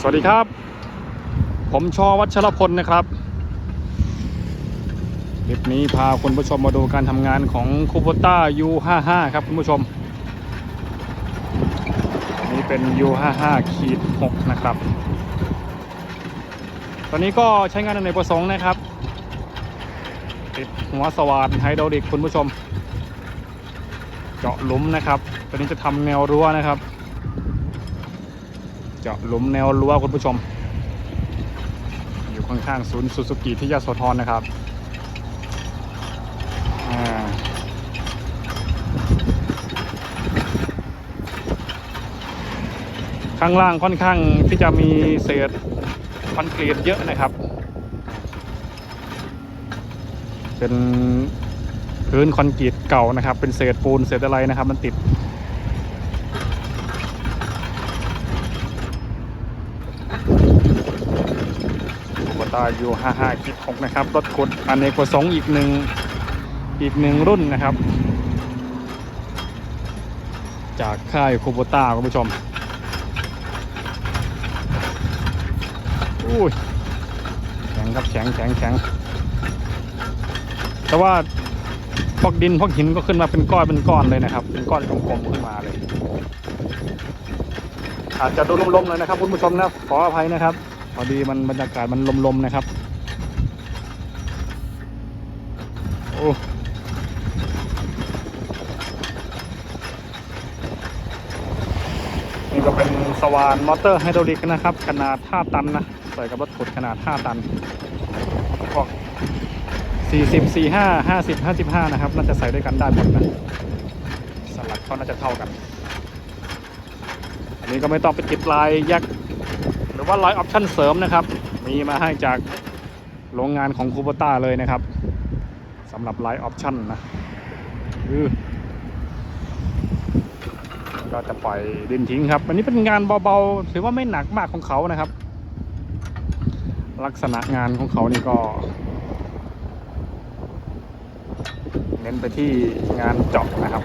สวัสดีครับ ผมชอวัชรพลนะครับคลิปนี้พาคุณผู้ชมมาดูการทำงานของคูโบต้า U55 ครับคุณผู้ชมนนี้เป็น U55 ขีด6นะครับ ตอนนี้ก็ใช้งานในประสงค์นะครับ ติดหัวสว่านไฮดรอลิกคุณผู้ชม เจาะหลุมนะครับ ตอนนี้จะทำแนวรั้วนะครับ เจาะหลุมแนวรั้วคุณผู้ชม อยู่ข้างๆศูนย์ซูซูกิที่ยโสธรนะครับข้างล่างค่อนข้างที่จะมีเศษคอนกรีตเยอะนะครับ เป็นพื้นคอนกรีตเก่านะครับ เป็นเศษปูนเศษอะไรนะครับ มันติด โบตายู55คิด6นะครับ รถขุดอเนกประสงค์อีกหนึ่งอีกหนึ่งรุ่นนะครับ จากค่ายคูโบต้าคุณผู้ชมอุ้ยแข็งครับแข็งแข็งแข็งแต่ว่าพวกดินพวกหินก็ขึ้นมาเป็นก้อนเป็นก้อนเลยนะครับ เป็นก้อนกลมๆขึ้นมาเลย อาจจะดูลมๆเลยนะครับคุณผู้ชมนะขออภัยนะครับ อดีมันบรรยากาศมันลมๆนะครับ โอ้นี่ก็เป็นสวานมอเตอร์ไฮดรอลิกนะครับ ขนาด 5 ตันนะ ใส่กับรถขุดขนาด 5 ตันพวก40 45 50 55 นะครับ น่าจะใส่ด้วยกันได้หมดนะสลักก็น่าจะเท่ากัน อันนี้ก็ไม่ต้องไปติดลายแยก หรือว่าไลน์ออปชั่นเสริมนะครับ มีมาให้จากโรงงานของคูโบต้าเลยนะครับสำหรับไลน์ออปชั่นนะก็จะปล่อยดินทิ้งครับ อันนี้เป็นงานเบาๆ ถือว่าไม่หนักมากของเขานะครับ ลักษณะงานของเขานี่ก็ เน้นไปที่งานเจาะนะครับ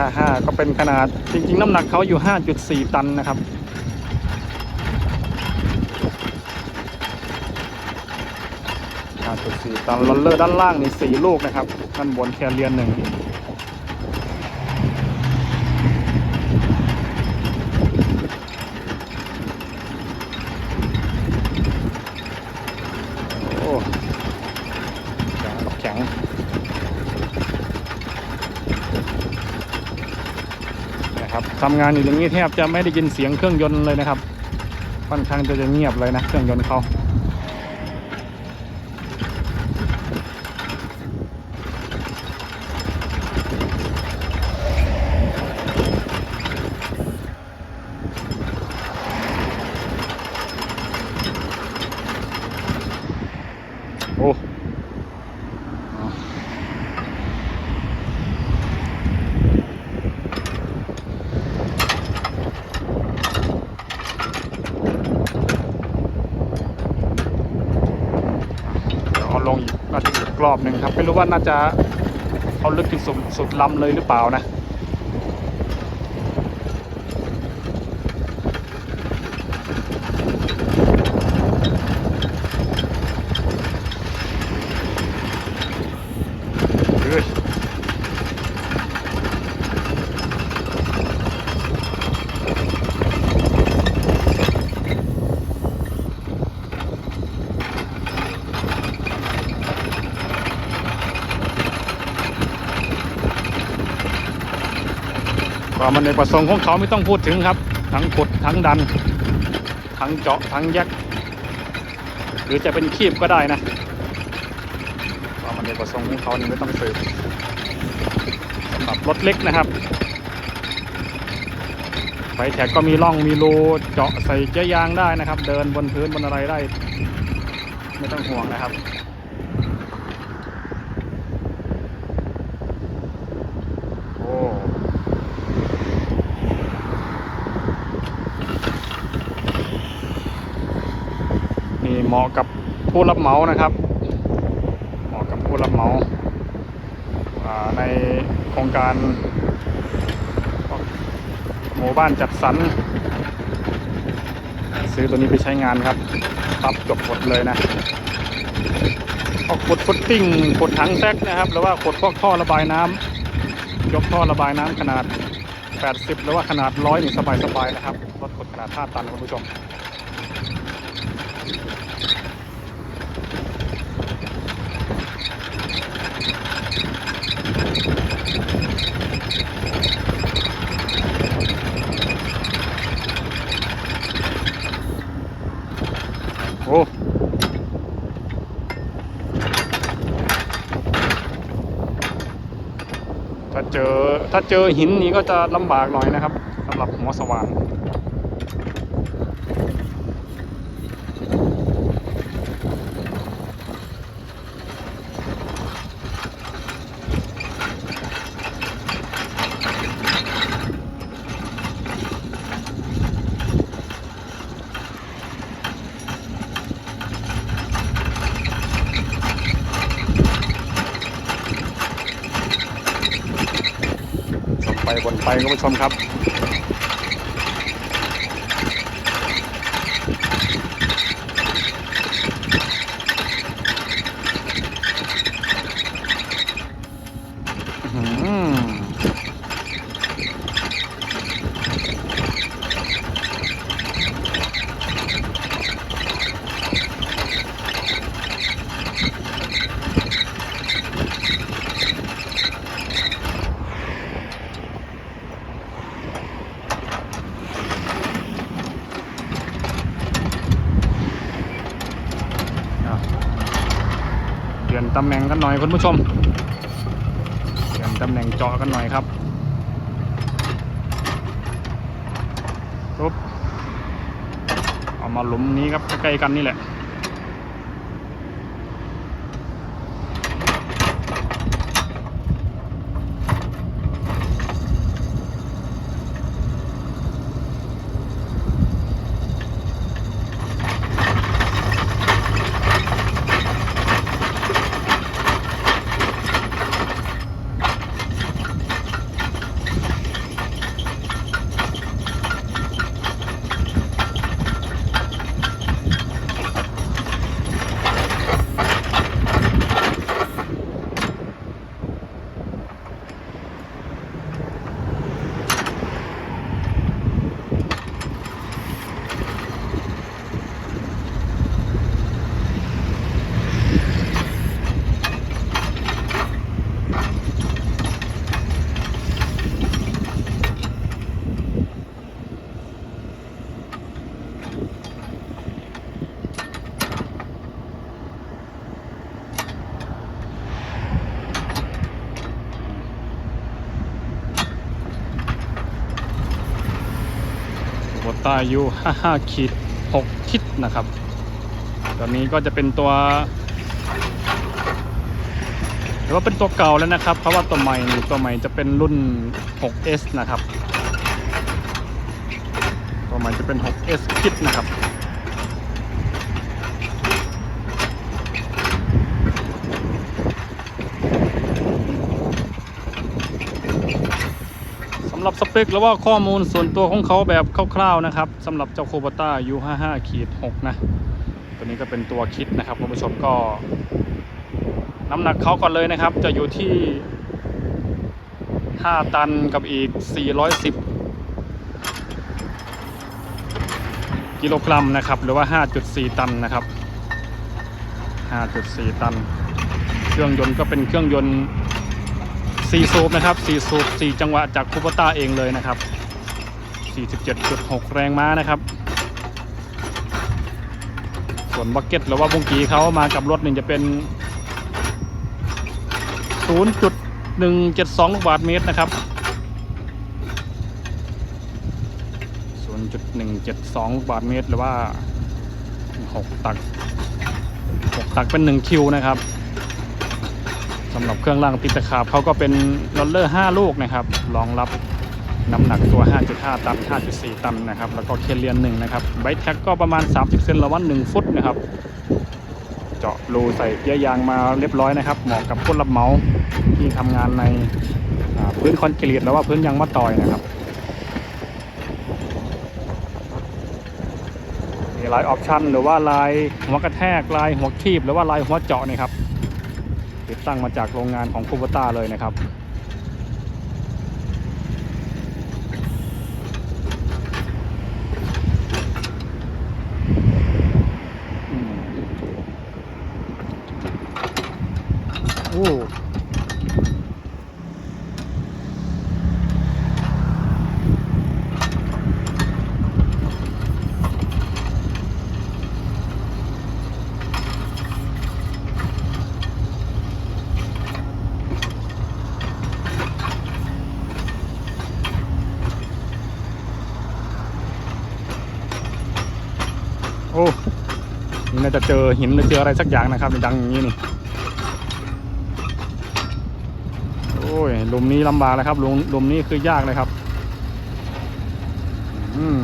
55 ก็เป็นขนาดจริง ๆ น้ำหนักเขาอยู่ 5.4 ตันนะครับ5.4ตันลอนเลอร์ด้านล่างนี่4ลูกนะครับด้านบนแคเรียนหนึ่งโอ้แข็งแข็ง นะครับ ทำงานอยู่อย่างนี้แทบจะไม่ได้ยินเสียงเครื่องยนต์เลยนะครับค่อนข้างจะจะเงียบเลยนะเครื่องยนต์เขาโอ้เดี๋ยวเอาลงอีกน่าจะอีก รอบหนึ่งครับ ไม่รู้ว่าน่าจะเอาลึกถึงสุดสุดลำเลยหรือเปล่านะ ความมันในประสงค์ของเขาไม่ต้องพูดถึงครับ ทั้งขุดทั้งดัน ทั้งเจาะทั้งแยกหรือจะเป็นคีบก็ได้นะความมันในประสงค์ของเขานี่ไม่ต้องสืบสำหรับรถเล็กนะครับไฟแท็กก็มีร่องมีรูเจาะใส่เกียรยางได้นะครับ เดินบนพื้นบนอะไรได้ ไม่ต้องห่วงนะครับ โอ้นี่ เห มาะกับผู้รับเหมานะครับ เหมาะกับผู้รับเหมาาในโครงการหมู่บ้านจัดสรรซื้อตัวนี้ไปใช้งานครับปั๊บจบหมดเลยนะก็ขุดฟุตติ้งขดถังแซกนะครับ หรือว่าขดพวกท่อระบายน้ำยกท่อระบายน้ำขนาด 80 หรือว่าขนาดร้อยนี่สบายๆนะครับรถขุดขนาด5ตันคุณผู้ชม โอ้ถ้าเจอ ถ้าเจอหินนี้ก็จะลำบากหน่อยนะครับสำหรับหัวสว่านชม ไปคุณผู้ชมครับ ตำแหน่งกันหน่อยคุณผู้ชมเปลี่ยนตำแหน่งเจาะกันหน่อยครับปุ๊บเอามาหลุมนี้ครับใกล้ๆกันนี่แหละ อายู55ขีด6ทิศนะครับ ตัวนี้ก็จะเป็นตัวหรือว่าเป็นตัวเก่าแล้วนะครับ เพราะว่าตัวใหม่ตัวใหม่จะเป็นรุ่น 6S นะครับ ตัวใหม่จะเป็น 6S คิดนะครับ หรับสเปคหรือว่าข้อมูลส่วนตัวของเขาแบบคร่าวๆนะครับสำหรับเจ้าโคบต้า U55 ขีด6นะ ตัวนี้ก็เป็นตัวคิดนะครับคุณผู้ชมก็ น้ำหนักเขาก่อนเลยนะครับ จะอยู่ที่ 5 ตันกับอีก 410 กิโลกรัมนะครับ หรือว่า 5.4 ตันนะครับ 5.4 ตัน เครื่องยนต์ก็เป็นเครื่องยนต์ 4สูบนะครับ4สูบ4จังหวะจากคูปต้าเองเลยนะครับ 47.6 แรงม้านะครับ ส่วนบักเก็ตหรือว่าบุงกีเขามากับรถหนี่งจะเป็น 0.172 ลูกบาทเมตรนะครับ 0.172 ลูกบาทเมตรหรือว่า 6 ตัก 6 ตักเป็น 1 คิวนะครับ สำหรับเครื่องล่างติดตะขาบเขาก็เป็นลอลเลอร์ 5 ลูกนะครับรองรับน้ำหนักตัว 5.5 ตัน 5.4 ตันนะครับ แล้วก็เคเลียนหนึ่งนะครับไบแท็กก็ประมาณ 30 เซนละวัน 1 ฟุตนะครับ เจาะรูใส่เกียร์ยางมาเรียบร้อยนะครับ เหมาะกับผู้รับเหมาที่ทำงานในพื้นคอนกรีตแล้วว่าพื้นยางมะตอยนะครับ มีลายออปชันหรือว่าลายหัวกระแทกลายหัวคีบหรือว่าลายหัวเจาะนี่ครับ ตั้งมาจากโรงงานของคูบต้าเลยนะครับโอ้ อ้นี่น่าจะเจอหินหรือเจออะไรสักอย่างนะครับดังอย่างนี้นี่โอ้ยลุมนี้ลำบากเลยครับลุมลุมนี้คือยากเลยครับอืม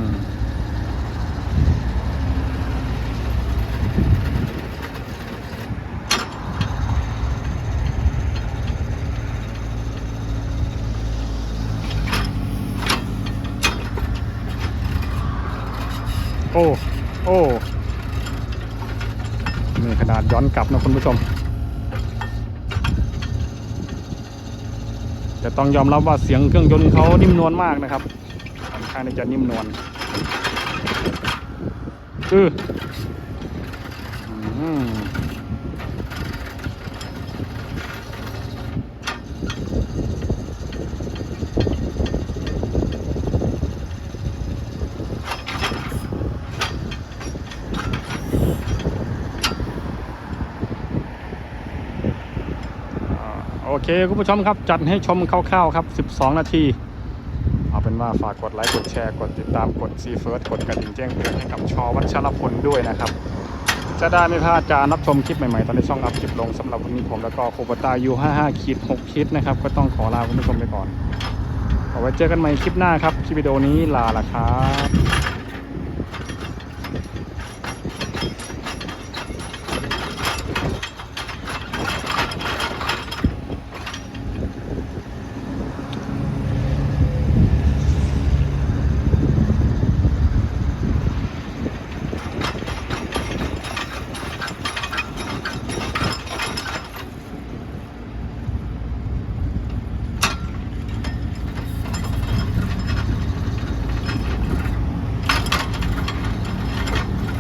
โอ้ โอ้นี่ขนาดย้อนกลับนะคุณผู้ชม จะต้องยอมรับว่าเสียงเครื่องยนต์เขานิ่มนวลมากนะครับค่อนข้างที่จะนิ่มนวลคืออืมอ่ เคคุณผู้ชมครับจัดให้ชมคร่าวๆครับ 12 นาที เอาเป็นว่าฝากกดไลค์กดแชร์กดติดตามกดซีเฟิร์สกดกระดิ่งแจ้งเตือนให้กับชอวัชรพลด้วยนะครับ จะได้ไม่พลาดการรับชมคลิปใหม่ๆ ตอนในช่องอัพคลิปลงสำหรับวันนี้ผมแล้วก็โคบตายู55ขีด6คิดนะครับ ก็ต้องขอลาคุณผู้ชมไปก่อนเอาไว้เจอกันใหม่คลิปหน้าครับคลิปวิดีโอนี้ลาละครับ